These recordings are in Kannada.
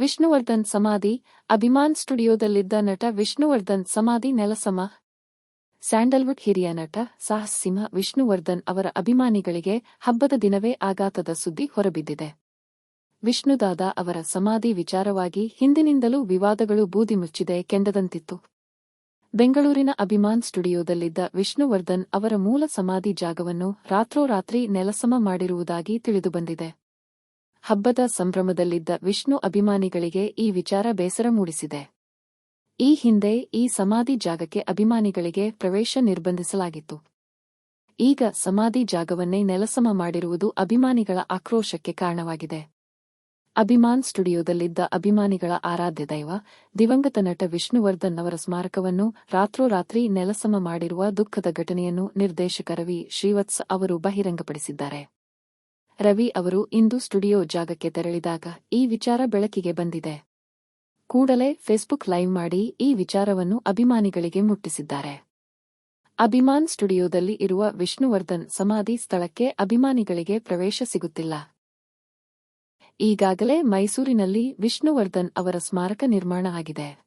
ವಿಷ್ಣುವರ್ಧನ್ ಸಮಾಧಿ, ಅಭಿಮಾನ್ ಸ್ಟುಡಿಯೋದಲ್ಲಿದ್ದ ನಟ ವಿಷ್ಣುವರ್ಧನ್ ಸಮಾಧಿ ನೆಲಸಮ, ಸ್ಯಾಂಡಲ್ವುಡ್ ಹಿರಿಯ ನಟ ಸಾಹಸಿಂಹ ಸಿಂಹ ವಿಷ್ಣುವರ್ಧನ್ ಅವರ ಅಭಿಮಾನಿಗಳಿಗೆ ಹಬ್ಬದ ದಿನವೇ ಆಘಾತದ ಸುದ್ದಿ ಹೊರಬಿದ್ದಿದೆ. ವಿಷ್ಣುದಾದ ಅವರ ಸಮಾಧಿ ವಿಚಾರವಾಗಿ ಹಿಂದಿನಿಂದಲೂ ವಿವಾದಗಳು ಬೂದಿ ಮುಚ್ಚಿದೆ ಕೆಂಡದಂತಿತ್ತು. ಬೆಂಗಳೂರಿನ ಅಭಿಮಾನ್ ಸ್ಟುಡಿಯೋದಲ್ಲಿದ್ದ ವಿಷ್ಣುವರ್ಧನ್ ಅವರ ಮೂಲ ಸಮಾಧಿ ಜಾಗವನ್ನು ರಾತ್ರೋರಾತ್ರಿ ನೆಲಸಮ ಮಾಡಿರುವುದಾಗಿ ತಿಳಿದುಬಂದಿದೆ. ಹಬ್ಬದ ಸಂಭ್ರಮದಲ್ಲಿದ್ದ ವಿಷ್ಣು ಅಭಿಮಾನಿಗಳಿಗೆ ಈ ವಿಚಾರ ಬೇಸರ ಮೂಡಿಸಿದೆ. ಈ ಹಿಂದೆ ಈ ಸಮಾಧಿ ಜಾಗಕ್ಕೆ ಅಭಿಮಾನಿಗಳಿಗೆ ಪ್ರವೇಶ ನಿರ್ಬಂಧಿಸಲಾಗಿತ್ತು. ಈಗ ಸಮಾಧಿ ಜಾಗವನ್ನೇ ನೆಲಸಮ ಮಾಡಿರುವುದು ಅಭಿಮಾನಿಗಳ ಆಕ್ರೋಶಕ್ಕೆ ಕಾರಣವಾಗಿದೆ. ಅಭಿಮಾನ್ ಸ್ಟುಡಿಯೋದಲ್ಲಿದ್ದ ಅಭಿಮಾನಿಗಳ ಆರಾಧ್ಯ ದೈವ, ದಿವಂಗತ ನಟ ವಿಷ್ಣುವರ್ಧನ್ ಅವರ ಸ್ಮಾರಕವನ್ನು ರಾತ್ರೋರಾತ್ರಿ ನೆಲಸಮ ಮಾಡಿರುವ ದುಃಖದ ಘಟನೆಯನ್ನು ನಿರ್ದೇಶಕ ರವಿ ಶ್ರೀವತ್ಸ ಅವರು ಬಹಿರಂಗಪಡಿಸಿದ್ದಾರೆ. ರವಿ ಅವರು ಇಂದು ಸ್ಟುಡಿಯೋ ಜಾಗಕ್ಕೆ ತೆರಳಿದಾಗ ಈ ವಿಚಾರ ಬೆಳಕಿಗೆ ಬಂದಿದೆ. ಕೂಡಲೇ ಫೇಸ್ಬುಕ್ ಲೈವ್ ಮಾಡಿ ಈ ವಿಚಾರವನ್ನು ಅಭಿಮಾನಿಗಳಿಗೆ ಮುಟ್ಟಿಸಿದ್ದಾರೆ. ಅಭಿಮಾನ್ ಸ್ಟುಡಿಯೋದಲ್ಲಿ ಇರುವ ವಿಷ್ಣುವರ್ಧನ್ ಸಮಾಧಿ ಸ್ಥಳಕ್ಕೆ ಅಭಿಮಾನಿಗಳಿಗೆ ಪ್ರವೇಶ ಸಿಗುತ್ತಿಲ್ಲ. ಈಗಾಗಲೇ ಮೈಸೂರಿನಲ್ಲಿ ವಿಷ್ಣುವರ್ಧನ್ ಅವರ ಸ್ಮಾರಕ ನಿರ್ಮಾಣ ಆಗಿದೆ.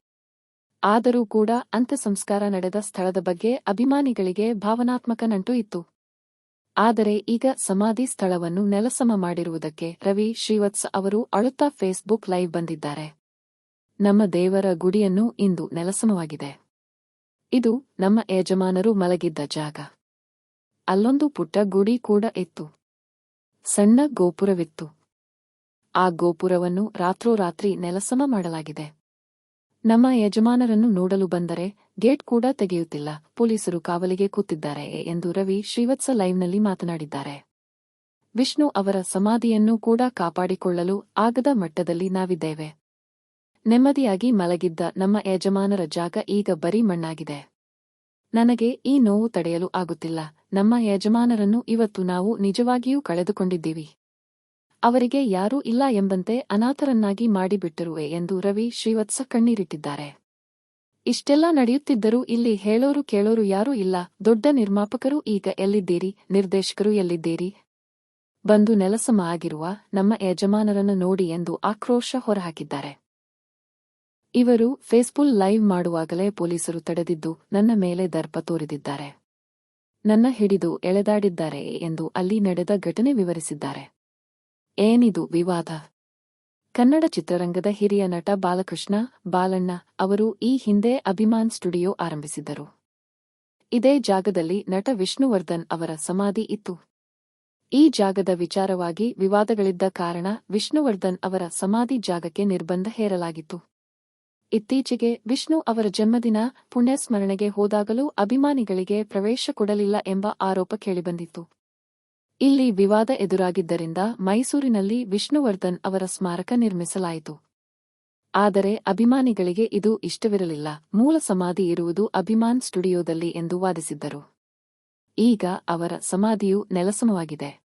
ಆದರೂ ಕೂಡ ಅಂತ್ಯಸಂಸ್ಕಾರ ನಡೆದ ಸ್ಥಳದ ಬಗ್ಗೆ ಅಭಿಮಾನಿಗಳಿಗೆ ಭಾವನಾತ್ಮಕ ನಂಟು ಇತ್ತು. ಆದರೆ ಈಗ ಸಮಾಧಿ ಸ್ಥಳವನ್ನು ನೆಲಸಮ ಮಾಡಿರುವುದಕ್ಕೆ ರವಿ ಶ್ರೀವತ್ಸ ಅವರು ಅಳುತ್ತಾ ಫೇಸ್ಬುಕ್ ಲೈವ್ ಬಂದಿದ್ದಾರೆ. ನಮ್ಮ ದೇವರ ಗುಡಿಯನ್ನು ಇಂದು ನೆಲಸಮವಾಗಿದೆ. ಇದು ನಮ್ಮ ಯಜಮಾನರು ಮಲಗಿದ್ದ ಜಾಗ. ಅಲ್ಲೊಂದು ಪುಟ್ಟ ಗುಡಿ ಕೂಡ ಇತ್ತು. ಸಣ್ಣ ಗೋಪುರವಿತ್ತು. ಆ ಗೋಪುರವನ್ನು ರಾತ್ರೋರಾತ್ರಿ ನೆಲಸಮ ಮಾಡಲಾಗಿದೆ. ನಮ್ಮ ಯಜಮಾನರನ್ನು ನೋಡಲು ಬಂದರೆ ಗೇಟ್ ಕೂಡ ತೆಗೆಯುತ್ತಿಲ್ಲ. ಪೊಲೀಸರು ಕಾವಲಿಗೆ ಕೂತಿದ್ದಾರೆ ಎಂದು ರವಿ ಶ್ರೀವತ್ಸ ಲೈವ್ನಲ್ಲಿ ಮಾತನಾಡಿದ್ದಾರೆ. ವಿಷ್ಣು ಅವರ ಸಮಾಧಿಯನ್ನು ಕೂಡ ಕಾಪಾಡಿಕೊಳ್ಳಲು ಆಗದ ಮಟ್ಟದಲ್ಲಿ ನಾವಿದ್ದೇವೆ. ನೆಮ್ಮದಿಯಾಗಿ ಮಲಗಿದ್ದ ನಮ್ಮ ಯಜಮಾನರ ಜಾಗ ಈಗ ಬರೀ ಮಣ್ಣಾಗಿದೆ. ನನಗೆ ಈ ನೋವು ತಡೆಯಲು ಆಗುತ್ತಿಲ್ಲ. ನಮ್ಮ ಯಜಮಾನರನ್ನು ಇವತ್ತು ನಾವು ನಿಜವಾಗಿಯೂ ಕಳೆದುಕೊಂಡಿದ್ದೀವಿ. ಅವರಿಗೆ ಯಾರೂ ಇಲ್ಲ ಎಂಬಂತೆ ಅನಾಥರನ್ನಾಗಿ ಮಾಡಿಬಿಟ್ಟರುವೆ ಎಂದು ರವಿ ಶ್ರೀವತ್ಸ ಕಣ್ಣೀರಿಟ್ಟಿದ್ದಾರೆ. ಇಷ್ಟೆಲ್ಲ ನಡೆಯುತ್ತಿದ್ದರೂ ಇಲ್ಲಿ ಹೇಳೋರು ಕೇಳೋರು ಯಾರೂ ಇಲ್ಲ. ದೊಡ್ಡ ನಿರ್ಮಾಪಕರು ಈಗ ಎಲ್ಲಿದ್ದೀರಿ? ನಿರ್ದೇಶಕರು ಎಲ್ಲಿದ್ದೀರಿ? ಬಂದು ನೆಲಸಮ ಆಗಿರುವ ನಮ್ಮ ಯಜಮಾನರನ್ನು ನೋಡಿ ಎಂದು ಆಕ್ರೋಶ ಹೊರಹಾಕಿದ್ದಾರೆ. ಇವರು ಫೇಸ್ಬುಲ್ ಲೈವ್ ಮಾಡುವಾಗಲೇ ಪೊಲೀಸರು ತಡೆದಿದ್ದು ನನ್ನ ಮೇಲೆ ದರ್ಪ ತೋರಿದಿದ್ದಾರೆ. ನನ್ನ ಹಿಡಿದು ಎಳೆದಾಡಿದ್ದಾರೆ ಎಂದು ಅಲ್ಲಿ ನಡೆದ ಘಟನೆ ವಿವರಿಸಿದ್ದಾರೆ. ಏನಿದು ವಿವಾದ? ಕನ್ನಡ ಚಿತ್ರರಂಗದ ಹಿರಿಯ ನಟ ಬಾಲಕೃಷ್ಣ ಬಾಲಣ್ಣ ಅವರು ಈ ಹಿಂದೆ ಅಭಿಮಾನ್ ಸ್ಟುಡಿಯೋ ಆರಂಭಿಸಿದ್ದರು. ಇದೇ ಜಾಗದಲ್ಲಿ ನಟ ವಿಷ್ಣುವರ್ಧನ್ ಅವರ ಸಮಾಧಿ ಇತ್ತು. ಈ ಜಾಗದ ವಿಚಾರವಾಗಿ ವಿವಾದಗಳಿದ್ದ ಕಾರಣ ವಿಷ್ಣುವರ್ಧನ್ ಅವರ ಸಮಾಧಿ ಜಾಗಕ್ಕೆ ನಿರ್ಬಂಧ ಹೇರಲಾಗಿತ್ತು. ಇತ್ತೀಚೆಗೆ ವಿಷ್ಣು ಅವರ ಜನ್ಮದಿನ ಪುಣ್ಯಸ್ಮರಣೆಗೆ ಹೋದಾಗಲೂ ಅಭಿಮಾನಿಗಳಿಗೆ ಪ್ರವೇಶ ಕೊಡಲಿಲ್ಲ ಎಂಬ ಆರೋಪ ಕೇಳಿಬಂದಿತ್ತು. ಇಲ್ಲಿ ವಿವಾದ ಎದುರಾಗಿದ್ದರಿಂದ ಮೈಸೂರಿನಲ್ಲಿ ವಿಷ್ಣುವರ್ಧನ್ ಅವರ ಸ್ಮಾರಕ ನಿರ್ಮಿಸಲಾಯಿತು. ಆದರೆ ಅಭಿಮಾನಿಗಳಿಗೆ ಇದು ಇಷ್ಟವಿರಲಿಲ್ಲ. ಮೂಲ ಸಮಾಧಿ ಇರುವುದು ಅಭಿಮಾನ್ ಸ್ಟುಡಿಯೋದಲ್ಲಿ ಎಂದು ವಾದಿಸಿದ್ದರು. ಈಗ ಅವರ ಸಮಾಧಿಯು ನೆಲಸಮವಾಗಿದೆ.